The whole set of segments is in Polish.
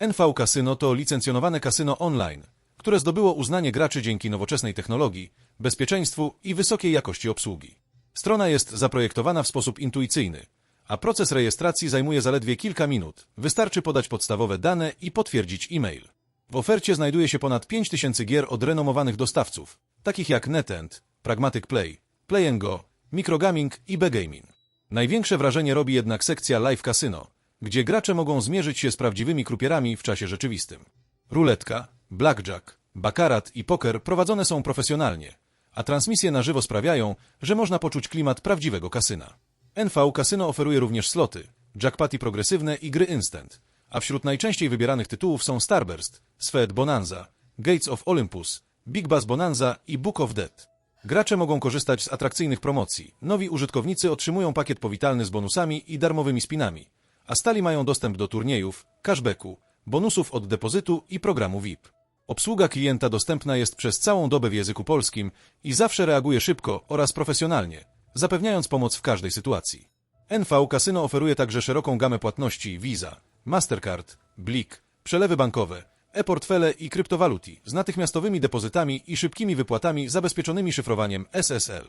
NV Casino to licencjonowane kasyno online, które zdobyło uznanie graczy dzięki nowoczesnej technologii, bezpieczeństwu i wysokiej jakości obsługi. Strona jest zaprojektowana w sposób intuicyjny, a proces rejestracji zajmuje zaledwie kilka minut. Wystarczy podać podstawowe dane i potwierdzić e-mail. W ofercie znajduje się ponad 5000 gier od renomowanych dostawców, takich jak NetEnt, Pragmatic Play, Play Go, Microgaming i Begaming. Największe wrażenie robi jednak sekcja Live Casino, gdzie gracze mogą zmierzyć się z prawdziwymi krupierami w czasie rzeczywistym. Ruletka, blackjack, bakarat i poker prowadzone są profesjonalnie, a transmisje na żywo sprawiają, że można poczuć klimat prawdziwego kasyna. NV Casino oferuje również sloty, jackpoty progresywne i gry instant, a wśród najczęściej wybieranych tytułów są Starburst, Sphed Bonanza, Gates of Olympus, Big Bass Bonanza i Book of Dead. Gracze mogą korzystać z atrakcyjnych promocji. Nowi użytkownicy otrzymują pakiet powitalny z bonusami i darmowymi spinami, a stali mają dostęp do turniejów, cashbacku, bonusów od depozytu i programu VIP. Obsługa klienta dostępna jest przez całą dobę w języku polskim i zawsze reaguje szybko oraz profesjonalnie, zapewniając pomoc w każdej sytuacji. NV Casino oferuje także szeroką gamę płatności Visa, Mastercard, Blik, przelewy bankowe, e-portfele i kryptowaluty z natychmiastowymi depozytami i szybkimi wypłatami zabezpieczonymi szyfrowaniem SSL.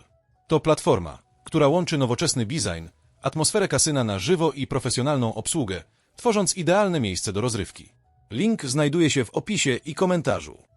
To platforma, która łączy nowoczesny design, atmosferę kasyna na żywo i profesjonalną obsługę, tworząc idealne miejsce do rozrywki. Link znajduje się w opisie i komentarzu.